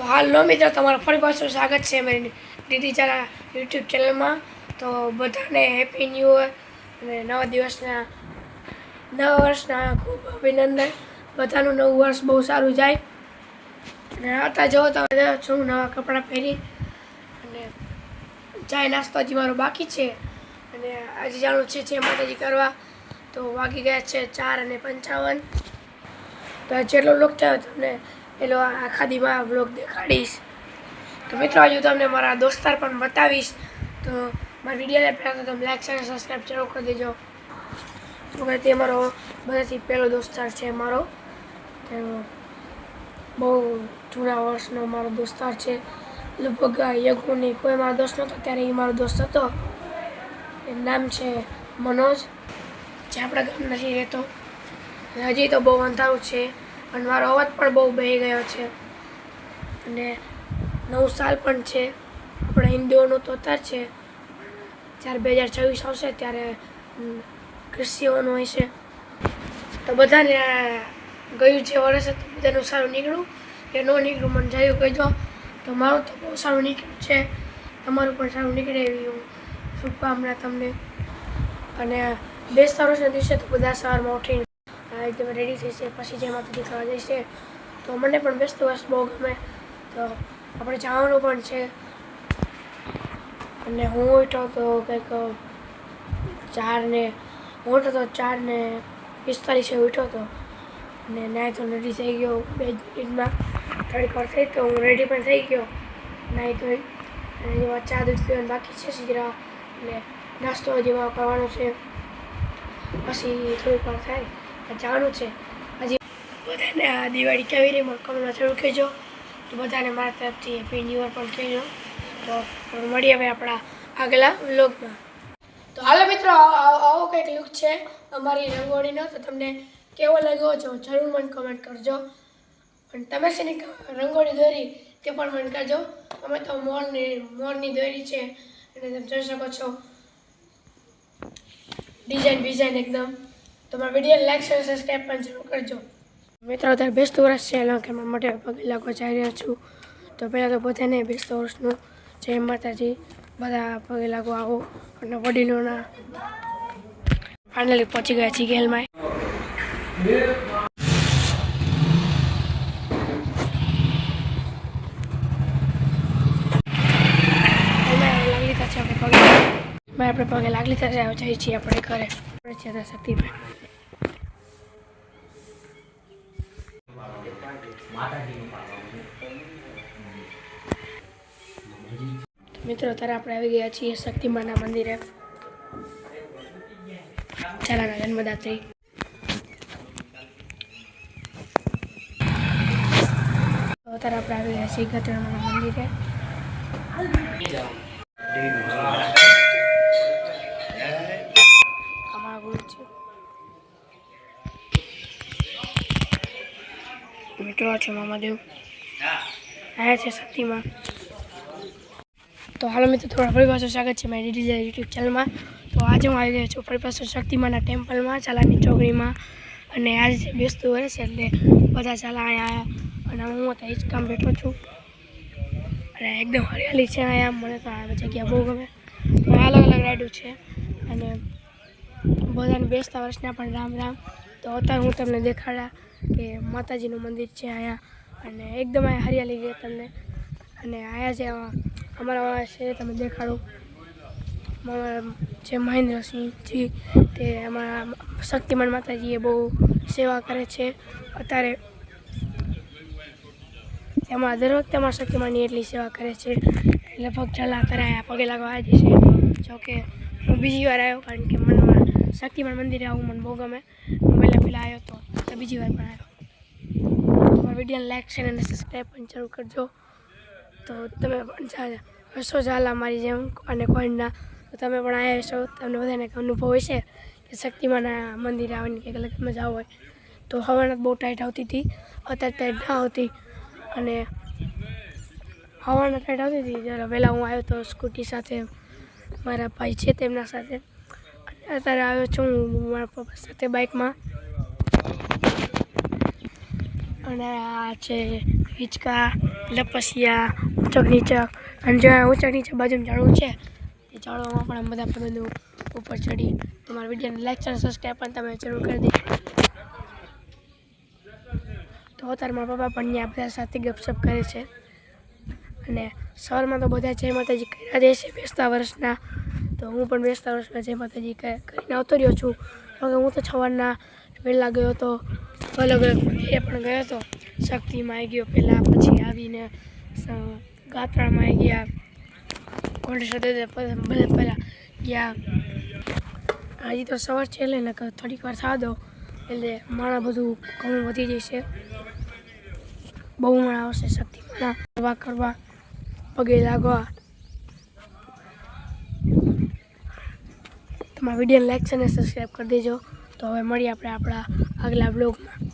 તો હાલો મિત્રો, તમારા ફરી પાછું સ્વાગત છે મારી દીદી ચારા યુટ્યુબ ચેનલમાં તો બધાને હેપી ન્યૂ યર અને નવા દિવસના, નવા વર્ષના ખૂબ અભિનંદન. બધાનું નવું વર્ષ બહુ સારું જાય. અને આવતા જવો તો છું નવા કપડાં પહેરી. અને ચાય નાસ્તો હજી મારો બાકી છે. અને આજે જાણું છે જે માતાજી કરવા. તો વાગી ગયા છે ચાર અને પંચાવન. તો જેટલો લોક થયો તમને પેલો આખા દીમાં બ્લોગ દેખાડીશ. તો મિત્રો હજુ તમને મારા દોસ્તાર પણ બતાવીશ. તો મારા વિડીયોને પહેલાં તો તમે લાઈક અને સબસ્ક્રાઈબ જરૂર કરી દેજો. તો કે તે મારો બધાથી પહેલો દોસ્તાર છે મારો. તેનો બહુ જૂના વર્ષનો મારો દોસ્તાર છે. લગભગ યગુની કોઈ મારો દોસ્ત નહોતો, ત્યારે એ મારો દોસ્ત હતો. એનું નામ છે મનોજ. જે આપણા ગામ નથી રહેતો હજી તો બહુ અંધારું છે. અને મારો અવાજ પણ બહુ બહી ગયો છે. અને નવું સાલ પણ છે. આપણા હિન્દુઓનું તો અત્યાર છે. જ્યારે બે હજાર છવ્વીસ આવશે ત્યારે ખ્રિસ્તીઓનું હશે. તો બધાને ગયું જે વર્ષ હતું, બધાનું સારું નીકળ્યું. કે ન નીકળ્યું, મને જયું કહેજો તો મારું તો બહુ સારું નીકળ્યું છે. તમારું પણ સારું નીકળે એવી હું શુભકામના તમને. અને બેસતા વર્ષના દિવસે તો બધા સવારમાં ઉઠીને એકદમ રેડી થઈ છે. પછી જે માતાજી કરવા છે તો મને પણ બેસતું વર્ષ બહુ ગમે. તો આપણે જવાનું પણ છે. અને હું ઉઠો તો કંઈક, ચાર ને, હું ઉઠો તો ચાર ને પિસ્તાલીસે ઉઠ્યો હતો અને નાય તો રેડી થઈ ગયો બે મિનિટમાં. થોડીક વાર થઈ તો હું રેડી પણ થઈ ગયો. નાહી તો અને એમાં ચા દૂધ પીવાનું બાકી છે શીઘ્ર અને નાસ્તો જેવા કરવાનો છે. પછી થોડીક વાર થાય. તો છે. હજી બધાને આ દિવાળી કેવી રહી મને જરૂર કહેજો. તો બધાને મારા તરફથી હેપી ન્યૂ યર પણ કહેજો. તો મળીએ હવે આપણા આગલા વ્લોગમાં. તો હાલો મિત્રો, આવો- કંઈક લુક છે અમારી રંગોળીનો. તો તમને કેવો લાગ્યો છો જરૂર મને કમેન્ટ કરજો. અને તમે શેની રંગોળી દોરી તે પણ મને કરજો. અમે તો મોરની મોરની દોરી છે. અને તમે જોઈ શકો છો. ડિઝાઇન ડિઝાઇન એકદમ. તો મારા વીડિયો લાઈક શેર સબસ્ક્રાઈબ પણ જરૂર કરજો. મિત્રો, અત્યારે બેસતું વર્ષ છે મારા મોટે પગે લાગવા જઈ રહ્યા છું. તો પહેલાં તો બધાને બેસતું વર્ષનું જય માતાજી. બધા પગે લાગવા આવો અને વડીલોના ફાઇનલી પહોંચી ગયા છીએ ગેલમાં આપણે પગે. એમાં આપણે પગે લાગી લીધા છે જઈએ છીએ આપણે ઘરે. છે ત્યાં મિત્રો અત્યારે આપણે આવી ગયા છીએ શક્તિમાના મંદિરે. ચાલાના જન્મદાત્રી. અત્યારે આપણે આવી ગયા છીએ ગતરામાના મંદિરે. આ છે, મામાદેવ. આયા છે શક્તિમાં તો હાલો મિત્રો, થોડા ફરી પાછું સ્વાગત છે મારી ડીડી યુટ્યુબ ચેનલમાં. તો આજે હું આવી ગયો છું ફરી પાછું શક્તિમાના ટેમ્પલમાં ચાલાની ચોકડીમાં. અને આજે બેસતું હોય છે, એટલે બધા ચાલા અહીંયા આવ્યા અને હું તો એ જ કામ બેઠો છું. અને એકદમ હરિયાળી છે અહીંયા, મને તો આ જગ્યા બહુ ગમે. અલગ અલગ રાઈડો છે. અને બધાને બેસતા વર્ષના પણ રામ રામ. તો અત્યારે હું તમને દેખાડા કે માતાજીનું મંદિર છે અહીંયા. અને એકદમ અહીંયા હરિયાળી છે તમને. અને આયા જે અમારા છે, તમે દેખાડો. જે મહેન્દ્રસિંહજી, તે અમારા શક્તિમાન માતાજીએ બહુ સેવા કરે છે. અત્યારે તેમાં દર વખતે અમારા શક્તિમાનની એટલી સેવા કરે છે. લગભગ ચલા કરાયા, પગે લાગવા આજે છે. જોકે હું બીજી વાર આવ્યો, કારણ કે મને શક્તિમાન મંદિરે આવું મને બહુ ગમે. હું પહેલાં પહેલાં આવ્યો હતો તો બીજી વાર પણ આવ્યો તમારા વિડીયોને લાઈક શેર અને સબસ્ક્રાઈબ પણ જરૂર કરજો. તો તમે પણ હશો ઝાલા મારી જેમ અને કોઈના. તો તમે પણ આવ્યા હશો, તમને બધાને અનુભવ હશે કે શક્તિમાના મંદિરે આવવાની કંઈક અલગ મજા હોય. તો હવાના બહુ ટાઈટ આવતી હતી, અત્યારે ટાઈટ ના આવતી. અને હવાના ટાઈટ આવતી હતી, જ્યારે વહેલા હું આવ્યો તો સ્કૂટી સાથે, મારા ભાઈ છે તેમના સાથે. અત્યારે આવ્યો છું હું મારા પપ્પા સાથે બાઇકમાં અને આ છે હિંચકા, લપસિયા ઊંચક નીચક અને જે ઊંચક નીચે બાજુમાં ઝાડવું છે, એ ઝાડવામાં પણ અમે બધા ભાઈબંધો ઉપર ચડી. તમારા વિડીયોને લાઈક અને સબસ્ક્રાઈબ પણ તમે જરૂર કરી દેજો. તો અત્યારે મારા પપ્પા પણ ત્યાં બધા સાથે ગપશપ કરે છે. અને સવારમાં તો બધા જય માતાજી કર્યા દે છે બેસતા વર્ષના. તો હું પણ બેસતા વર્ષના જય માતાજી કરીને આવતો રહ્યો છું. કારણ કે હું તો સવારના વહેલા ગયો હતો. અલગ અલગ એ પણ ગયો હતો શક્તિમાં આવી ગયો પહેલાં પછી આવીને ગાત્રામાં આવી ગયા. બધા પહેલાં ગયા. હજી તો સવાર છે એટલે ને થોડીક વાર થવા દો. એટલે માણા બધું ઘણું વધી જશે. બહુ માણા આવશે શક્તિમાના કરવા કરવા પગે લાગવા. તમારા વિડીયોને લાઈક અને સબસ્ક્રાઈબ કરી દેજો. તો હવે મળીએ આપણે આપણા આગલા બ્લોગમાં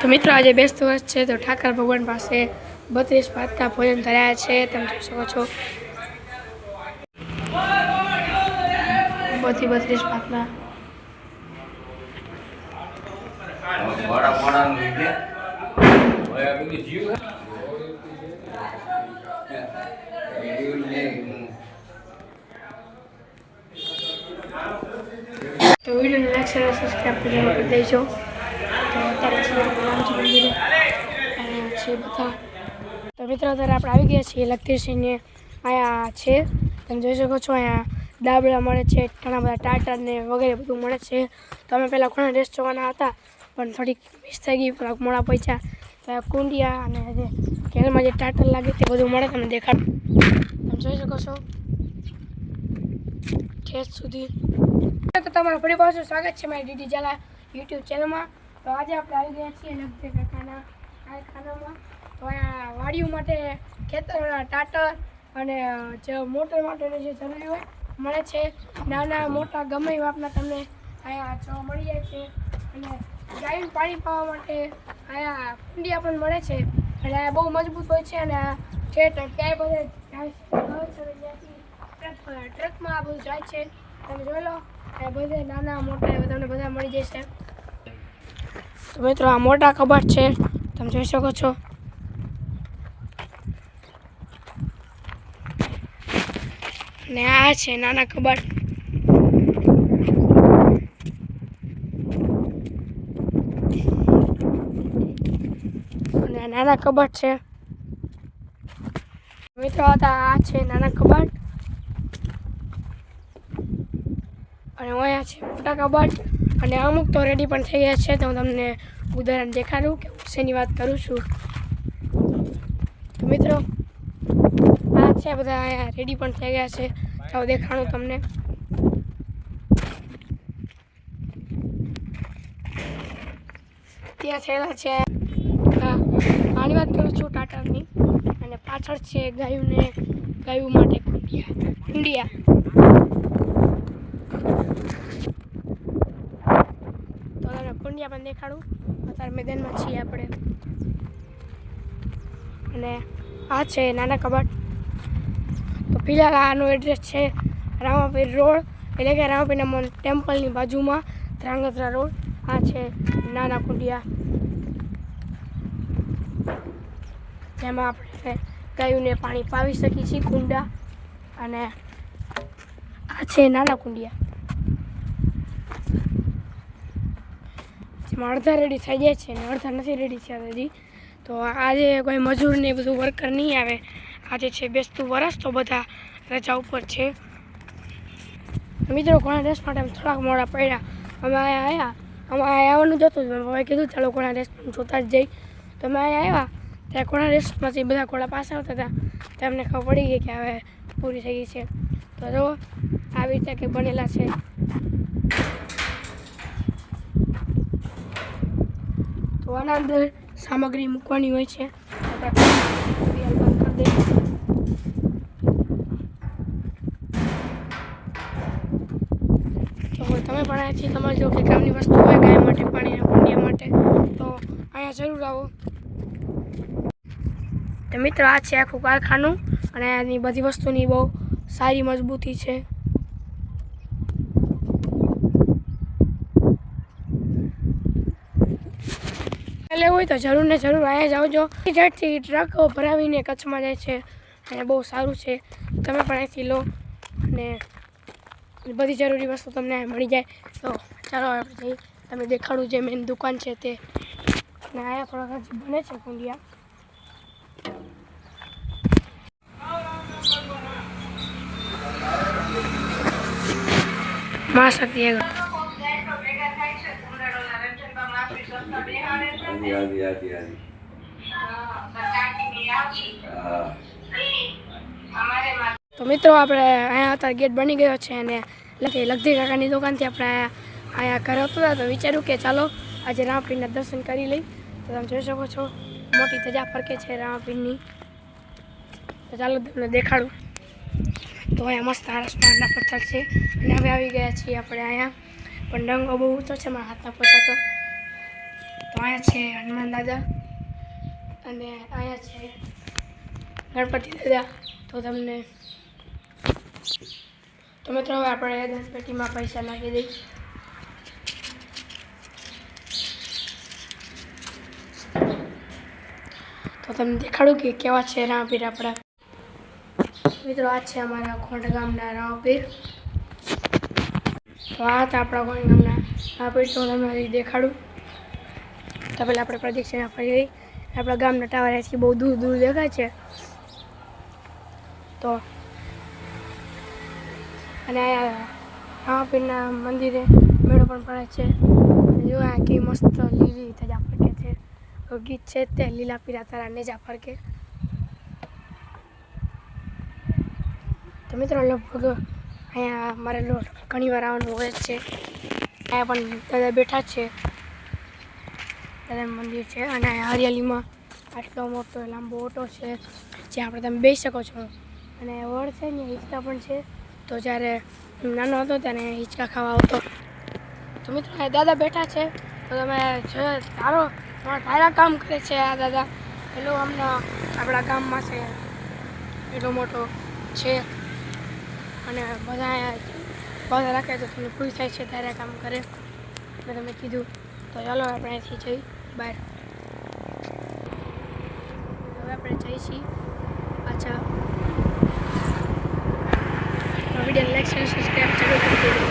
તો મિત્રો, આજે બેસતો વર્ષ છે. તો ઠાકર ભગવાન પાસે બત્રીસ ભાતના ભોજન ધરાયા છે. તમે જોઈ શકો છો. બધી બત્રીસ ભાતના. તો વિડીયોને લાઈક સબસ્ક્રાઈબ કરી દેજો તો અત્યારે છે આપણે રામજી મંદિરે. છે બધા. તો મિત્રો, અત્યારે આપણે આવી ગયા છીએ લખતીસિંહને અહીંયા છે. તમે જોઈ શકો છો, અહીંયા દાબડા મળે છે, ઘણા બધા ટાટા ને વગેરે બધું મળે છે. તો અમે પહેલાં ઘણા ડ્રેસ જોવાના હતા, પણ થોડીક મિસ થઈ ગઈ મોડા પૈસા ત્યાં કુંડિયા અને જે કેરમાં જે ટાટર લાગે તે બધું મળે તમે દેખાડ. તમે જોઈ શકો છો. ઠેસ સુધી. તો તમારું ફરી પાછું સ્વાગત છે મારી ડીડી ઝાલા યુટ્યુબ ચેનલમાં. તો આજે આપણે આવી ગયા છીએ લગતે કાકાના કારખાનામાં. અહીંયા વાડીઓ માટે ખેતરોના ટાટર અને જે મોટર માટેની જે જરૂરી હોય, મળે છે. નાના મોટા ગમે વાપના તમને અહીંયા જોવા મળી જાય છે અને ગાયને પાણી પાવા માટે અહીંયા કુંડિયા પણ મળે છે. અને આ બહુ મજબૂત હોય છે અને ઠેઠ ક્યાંય બધે જાય છે. છે. ટ્રકમાં આ બધું જાય છે. તમે જોઈ લો બધે નાના મોટા તમને બધા મળી જશે તો મિત્રો, આ મોટા કબાટ છે. તમે જોઈ શકો છો. ને આ છે નાના કબાટ. અને નાના કબાટ છે. મિત્રો હતા આ છે નાના કબાટ. અને અહીંયા છે મોટા કબાટ. અને અમુક તો રેડી પણ થઈ ગયા છે તો હું તમને ઉદાહરણ દેખાડું કે શેની વાત કરું છું. તો મિત્રો, આ છે બધા અહીંયા રેડી પણ થઈ ગયા છે. તો દેખાડું તમને. ત્યાં થયેલા છે. આની વાત કરું છું ટાટાની. અને પાછળ છે ગાયુંને ગાયું માટે કુંડિયા. કુંડિયા. કુંડિયા પણ દેખાડું. અત્યારે મેદાનમાં છીએ આપણે. અને આ છે નાના કબાટ. તો ફિલહાલ આનું એડ્રેસ છે રામાપીર રોડ. એટલે કે રામાપીરના ટેમ્પલની બાજુમાં ધ્રાંગધ્રા રોડ. આ છે નાના કુંડિયા જેમાં આપણે ગાયુંને પાણી પાવી શકીએ છીએ કુંડા અને આ છે નાના કુંડિયા જેમાં અડધા રેડી થઈ જાય છે ને અડધા નથી રેડી થયા હજી. તો આજે કોઈ મજૂર ને બધું વર્કર નહીં આવે. આજે છે બેસતું વરસ, તો બધા રજા ઉપર છે. મિત્રો, ઘણા ડ્રેસ માટે થોડાક મોડા પડ્યા. અમે અહીંયા આવ્યા. અમે અહીંયા આવવાનું જતું હતું હવે કીધું, ચાલો ઘણા ડ્રેસ જોતા જ જઈ. તો અમે અહીંયા આવ્યા. ત્યાં ઘણા ડ્રેસમાંથી બધા ઘોડા પાસે આવતા હતા. તો અમને ખબર પડી ગઈ કે હવે પૂરી થઈ ગઈ છે. તો જો, આવી રીતે કંઈ બનેલા છે. તો આના અંદર સામગ્રી મૂકવાની હોય છે. કરી દઈએ. તમે પણ અહીંયાથી તમારે જો કે કામની વસ્તુ હોય ગાય માટે, પાણીના કુંડિયા માટે, તો અહીંયા જરૂર આવો. તો મિત્રો, આ છે આખું કારખાનું અને આની બધી વસ્તુની બહુ સારી મજબૂતી છે. લેવું હોય તો જરૂર ને જરૂર અહીંયા જો ટ્રક ટ્રકો ભરાવીને કચ્છમાં જાય છે. અને બહુ સારું છે. તમે પણ અહીંથી લો. અને બધી જરૂરી વસ્તુ તમને મળી જાય. તો ચાલો આપણે તમે દેખાડું જે મેન દુકાન છે તે. અને અહીંયા થોડા ઘણા બને છે કુંડિયા. મા શક્તિ આગળ હાજી તો મિત્રો આપણે અહીંયા અત્યારે ગેટ બની ગયો છે અને લખી લગધી કાકાની દુકાનથી આપણે અહીંયા ઘરે હતા, તો વિચાર્યું કે ચાલો આજે રામપીરના દર્શન કરી લઈ. તો તમે જોઈ શકો છો, મોટી ધજા ફરકે છે રામપીરની. તો ચાલો તમને દેખાડું. તો અહીંયા મસ્ત આરસમાનના પથ્થર છે. અને હવે આવી ગયા છીએ આપણે અહીંયા. પણ ડંગો બહુ ઊંચો છે, મારા હાથના પથ્થર તો. અહીંયા છે હનુમાન દાદા. અને અહીંયા છે ગણપતિ દાદા. તો તમને તો મિત્રો, હવે આપણે દસ પેટીમાં પૈસા નાખી દઈશ તો તમને દેખાડું કે કેવા છે રામપીર આપણા. મિત્રો, આ છે અમારા ખોંડ ગામના રામપીર. તો આ આપણા ખોંડ ગામના. રામપીર, તો તમને દેખાડું. તો પહેલાં આપણે પ્રદક્ષિણા ફરી રહી આપણા ગામના ટાવર અહીંથી બહુ દૂર દૂર દેખાય છે. તો અને રામાપીરના મંદિરે મેળો પણ પડે છે. જો આ કે મસ્ત લીલી તજા ફરકે છે. ગીત છે તે લીલા પીરા તારા નેજા ફરકે. તો મિત્રો લગભગ અહીંયા મારે ઘણી વાર આવવાનું હોય છે. અહીંયા પણ દાદા બેઠા છે. દાદાનું મંદિર છે અને હરિયાળીમાં આટલો મોટો લાંબો ઓટો છે, જ્યાં આપણે તમે બેસી શકો છો. અને વડ છે ને, હિંચકા પણ છે. તો જ્યારે નાનો હતો ત્યારે હિંચકા ખાવા આવતો. તો મિત્રો દાદા બેઠા છે. તો તમે જો સારો સારા કામ કરે છે આ દાદા. પેલો હમણાં આપણા ગામમાં છે, એટલો મોટો છે. અને બધા બધા રાખે તો તમને ખુશ થાય છે ત્યારે કામ કરે. મેં તમે કીધું. તો ચાલો આપણે અહીંથી જઈ. બહાર હવે આપણે જઈએ છીએ પાછા વીડિયો લાઈક સબસ્ક્રાઈબ જરૂર